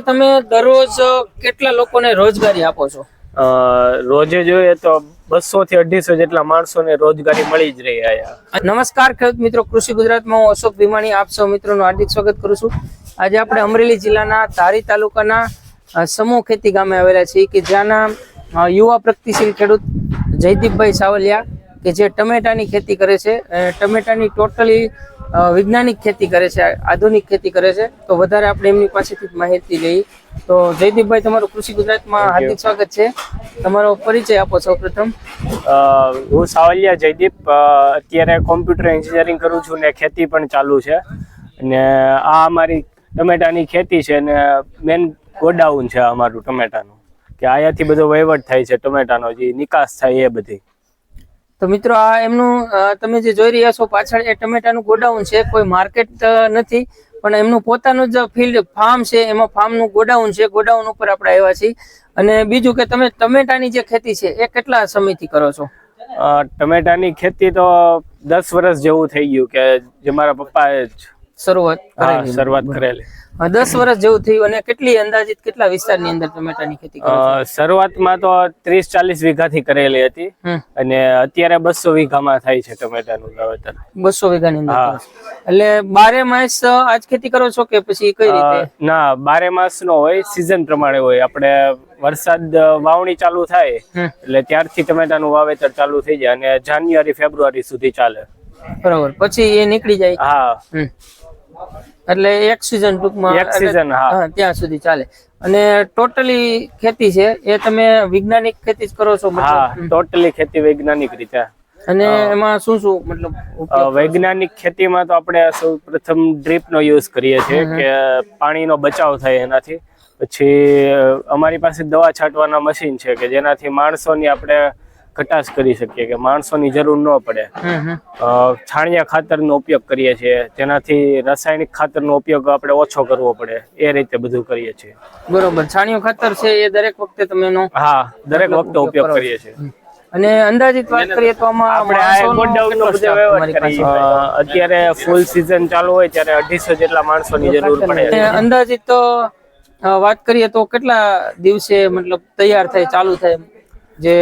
કે તમે દરરોજ કેટલા લોકોને રોજગારી આપો છો? રોજે જોઈએ તો બસો થી અઢીસો જેટલા માણસોને રોજગારી મળી જ રહી અહીંયા. નમસ્કાર ખેડૂત મિત્રો. કૃષિ ગુજરાતમાં હું અશોક ભીમાણી આપ સૌ મિત્રોનું હાર્દિક સ્વાગત કરું છું. આજે આપણે અમરેલી જિલ્લાના ધારી તાલુકાના સમૂહ ખેતી ગામે આવેલા છીએ કે જ્યાંના યુવા પ્રગતિશીલ ખેડૂત જયદીપભાઈ સાવલિયા કે જે ટમેટાની ખેતી કરે છે. ટમેટાની ટોટલી વૈજ્ઞાનિક ખેતી કરે છે આધુનિક ખેતી કરે છે તો વધારે આપણે એમની પાસેથી માહિતી લઈ. તો જયદીપભાઈ તમારું કૃષિ ગુજરાતમાં હાર્દિક સ્વાગત છે. તમારો પરિચય આપો સૌ પ્રથમ. હું સાવલિયા જયદીપ અત્યારે કોમ્પ્યુટર એન્જિનિયરિંગ કરું છું ને ખેતી પણ ચાલુ છે. અને આ અમારી ટમેટાની ખેતી છે ને મેન ગોડાઉન છે અમારું ટમેટાનું કે આયાથી બધો વહીવટ થાય છે ટમેટાનો જે નિકાસ થાય એ બધી. તો મિત્રો આ એમનું તમે જે જોઈ રહ્યા છો પાછળ, એ ટમેટાનું ગોડાઉન છે. કોઈ માર્કેટ નથી, પણ એમનું પોતાનું જ ફિલ્ડ ફાર્મ છે. એમાં ફાર્મનું ગોડાઉન છે. ગોડાઉન ઉપર આપણે આવ્યા છીએ. અને બીજું કે તમે ટમેટાની જે ખેતી છે, એ કેટલા સમયથી કરો છો? ટમેટાની ખેતી તો દસ વર્ષ જેવું થઈ ગયું કે જે મારા પપ્પાએ જ શરૂઆત કરેલી શરૂઆત કરેલી. દસ વર્ષ જેવું થયું અને કેટલી અંદાજિત કેટલા વિસ્તારની અંદર ટમેટાની ખેતી શરૂઆતમાં તો ત્રીસ ચાલીસ વીઘાથી કરેલી હતી અને અત્યારે બસો વીઘામાં થાય છે ટમેટાનું વાવેતર. બસો વીઘાની અંદર. એટલે બારે માસ આજ ખેતી કરો છો કે પછી કઈ રીતે? ના બારે માસ નો હોય સિઝન પ્રમાણે હોય. આપણે વરસાદ વાવણી ચાલુ થાય એટલે ત્યારથી ટમેટાનું વાવેતર ચાલુ થઈ જાય અને જાન્યુઆરી ફેબ્રુઆરી સુધી ચાલે. બરોબર. પછી એ નીકળી જાય. હા. એટલે એક સિઝન ટૂંકમાં એક સિઝન હા. ત્યાં સુધી ચાલે. અને ટોટલી ખેતી છે એ તમે વૈજ્ઞાનિક ખેતી જ કરો છો હા ટોટલી ખેતી વૈજ્ઞાનિક રીતે. અને એમાં શું શું મતલબ વૈજ્ઞાનિક ખેતીમાં તો આપણે સૌ પ્રથમ ડ્રીપ નો યુઝ કરીએ છીએ કે પાણીનો બચાવ થાય એનાથી. પછી અમારી પાસે દવા છાંટવાના મશીન છે કે જેનાથી માણસોની આપણે ઘટાશ કરી શકીએ કે માણસોની જરૂર ન પડે. છાણિયા ખાતરનો ઉપયોગ કરીએ છીએ. જેનાથી રાસાયણિક ખાતરનો ઉપયોગ આપણે ઓછો કરવો પડે. એ રીતે બધું કરીએ છીએ. બરોબર. છાણિયું ખાતર છે એ દરેક વખતે તમે હા દરેક વખતે ઉપયોગ કરીએ છીએ. અને અંદાજિત વાત કરીએ તો અત્યારે ફૂલ સિઝન ચાલુ હોય ત્યારે અઢીસો જેટલા માણસોની જરૂર પડે અંદાજિત તો વાત કરીએ તો કેટલા દિવસે મતલબ તૈયાર થાય ચાલુ થાય? જે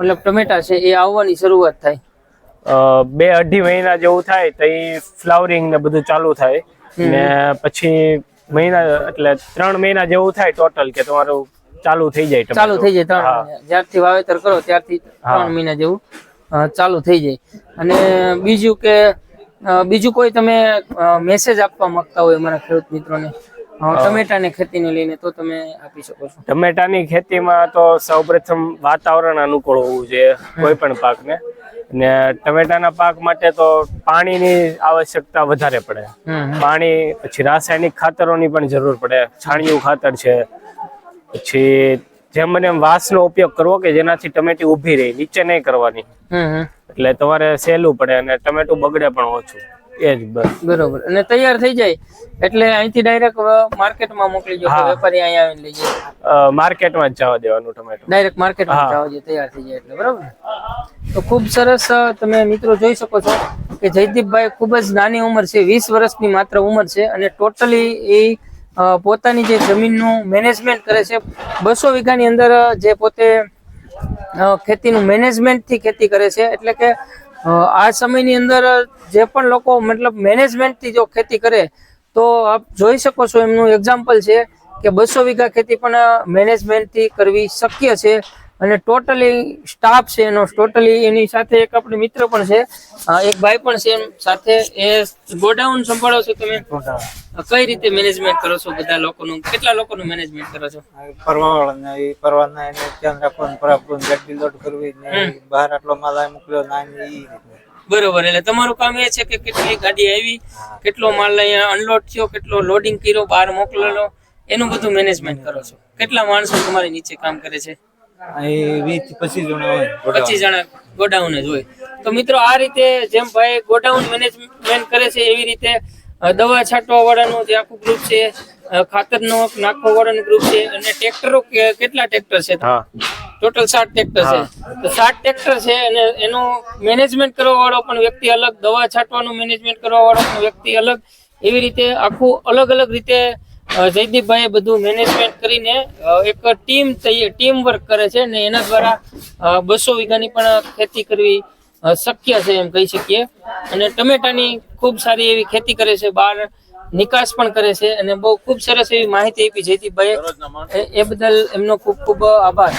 મતલબ ટમેટા છે એ આવવાની શરૂઆત થાય. બે અઢી મહિના જેવું થાય તો એ ફ્લાવરિંગ ને બધું ચાલુ થાય. ને પછી મહિના એટલે ત્રણ મહિના જેવું થાય ટોટલ કે તમારું ચાલુ થઈ જાય ચાલુ થઈ જાય ત્રણ જ્યારથી વાવેતર કરો ત્યારથી ત્રણ મહિના જેવું ચાલુ થઈ જાય. અને બીજું કે બીજું કોઈ તમે મેસેજ આપવા માંગતા હોય અમારા ખેડૂત મિત્રોને? ટમેટાને ખેતીને લઈને તો તમે આપી શકો છો. ટમેટાની ખેતીમાં તો સૌપ્રથમ વાતાવરણ અનુકૂળ હોવું જોઈએ કોઈ પણ પાકને. ને ટમેટાના પાક માટે તો પાણીની આવશ્યકતા વધારે પડે. પાણી પછી રાસાયણિક ખાતરોની પણ જરૂર પડે. છાણિયું ખાતર છે પછી જેમ એમ વાંસનો ઉપયોગ કરવો કે જેનાથી ટમેટી ઊભી રહે નીચે નહીં કરવાની. એટલે તમારે સહેલું પડે અને ટમેટું બગડે પણ ઓછું. એ જ બસ. બરોબર. અને તૈયાર થઈ જાય. એટલે અહીંથી ડાયરેક્ટ માર્કેટમાં મોકલી દો. વેપારી અહીંયા આવીને લઈ જાય. માર્કેટમાં જ જવા દેવાનું ટમેટો ડાયરેક્ટ માર્કેટમાં જવા જાવ તૈયાર થઈ જાય એટલે. બરાબર? તો ખૂબ સરસ તમે મિત્રો જોઈ શકો છો કે જયદીપભાઈ ખૂબ જ નાની ઉંમર છે. વીસ વર્ષની માત્ર ઉંમર છે અને ટોટલી એ પોતાની જે જમીનનું મેનેજમેન્ટ કરે છે. બસો વીઘાની અંદર જે પોતે ખેતીનું મેનેજમેન્ટથી ખેતી કરે છે. એટલે કે આ સમયની અંદર જે પણ લોકો મતલબ મેનેજમેન્ટથી જો ખેતી કરે તો આપ જોઈ શકો છો એમનું એક્ઝામ્પલ છે કે બસો વીઘા ખેતી પણ મેનેજમેન્ટથી કરવી શક્ય છે અને ટોટલી સ્ટાફ છે એનો ટોટલી એની સાથે એક આપણે મિત્ર પણ છે એક ભાઈ પણ છે એમ સાથે. એ ગોડાઉન સંભાળો છો તમે? અ, કઈ રીતે મેનેજમેન્ટ કરો છો બધા લોકોનું? કેટલા લોકોનું મેનેજમેન્ટ કરો છો? પરવાળાને એ પરવાના એને ધ્યાન રાખવાનું બરાબર ગાડી લોડ કરવી ને બહાર આટલો માલ આ મોકલ્યો ના એ બરોબર એટલે તમારું કામ એ છે કે કેટલી ગાડી આવી કેટલો માલ અહીંયા અનલોડ થયો કેટલો લોડિંગ કર્યો બહાર મોકલેલો એનું બધું મેનેજમેન્ટ કરો છો. કેટલા માણસો તમારી નીચે કામ કરે છે? પચીસ જણા હોય. પચીસ જણા ગોડાઉન જ હોય. તો મિત્રો આ રીતે જેમ ભાઈ ગોડાઉન મેનેજમેન્ટ કરે છે એવી રીતે દવા છાંટવા વાળાનું જે આખું ગ્રુપ છે ખાતર ખાતરનો નાખવા વાળાનું ગ્રુપ છે અને ટ્રેક્ટરો કેટલા ટ્રેક્ટર છે? ટોટલ સાત ટ્રેક્ટર છે. તો સાત ટ્રેક્ટર છે અને એનું મેનેજમેન્ટ કરવા વાળો પણ વ્યક્તિ અલગ દવા છાંટવાનું મેનેજમેન્ટ કરવા વાળો પણ વ્યક્તિ અલગ. એવી રીતે આખું અલગ અલગ રીતે અ, જયદીપભાઈ એ બધું મેનેજમેન્ટ કરીને એક ટીમ ટીમ વર્ક કરે છે અને એના દ્વારા બસો વીઘાની પણ ખેતી કરવી શક્ય છે એમ કહી શકીએ. અને ટમેટાની ખૂબ સારી એવી ખેતી કરે છે બહાર નિકાસ પણ કરે છે અને બહુ ખૂબ સરસ એવી માહિતી આપી જયદીપભાઈ એ- એ બદલ એમનો ખૂબ ખૂબ આભાર.